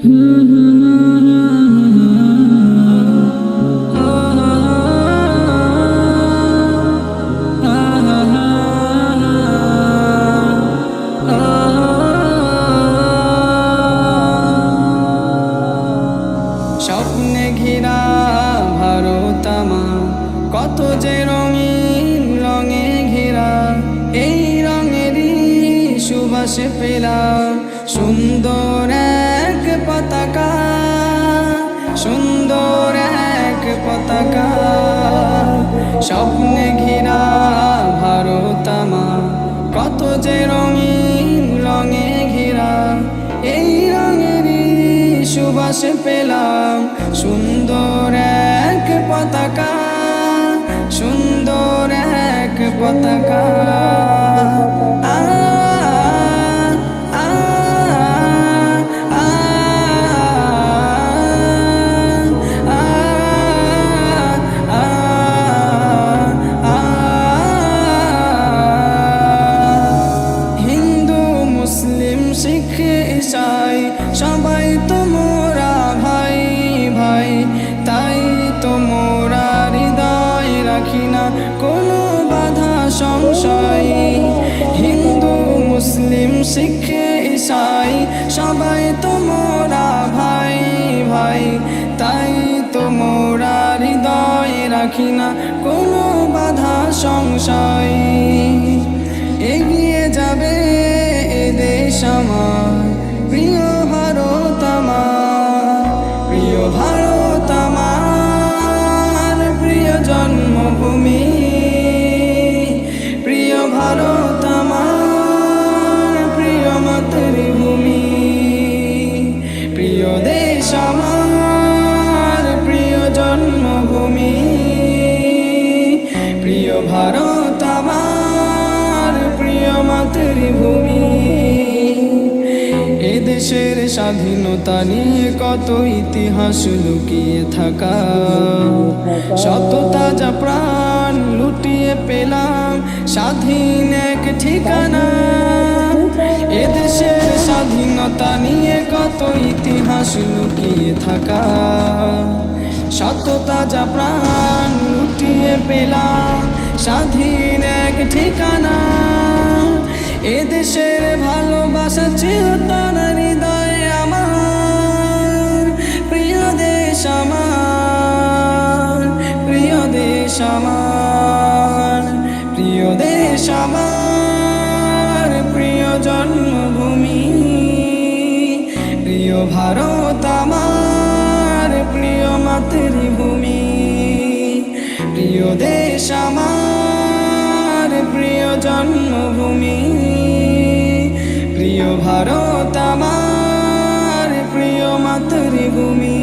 স্বপ্নে ঘেরা ভারত আমার কত যে রঙিন রঙে ঘেরা এই রঙেরই সুবাস পেলাম। সুন্দর স্বপ্নে ঘেরা ভারত আমার কত যে রঙিন রঙে ঘেরা, এই রঙেরই সুবাস পেলাম। সুন্দর এক পতাকা, সুন্দর এক পতাকা। শিখ ইসাই সবাই তোমরা ভাই ভাই। তাই তোমরা হৃদয় রাখি না কোনো বাধা সংশয়। হিন্দু, মুসলিম শিখে ইসাই সবাই তোমরা ভাই ভাই। তাই তোমরা হৃদয় রাখি না কোনো বাধা সংশয়। ভারত আমার প্রিয় মাতৃভূমি। এ দেশের স্বাধীনতা নিয়ে কত ইতিহাস লুকিয়ে থাকা। শত তাজা প্রাণ লুটিয়ে পেলাম, স্বাধীন এক ঠিকানা। এদেশের স্বাধীনতা নিয়ে কত ইতিহাস লুকিয়ে থাকা। শত তাজা প্রাণ লুটিয়ে পেলাম স্বাধীন এক ঠিকানা। এ দেশের ভালোবাসা চিরতন হৃদয়ে আমার। প্রিয় দেশ আমার, প্রিয় দেশ আমার, প্রিয় দেশ আমার, প্রিয় জন্মভূমি। প্রিয় ভারত আমার, প্রিয় মাতৃভূমি। প্রিয় দেশ আমার। জন্মভূমি। প্রিয় ভারত আমার প্রিয় মাতৃভূমি।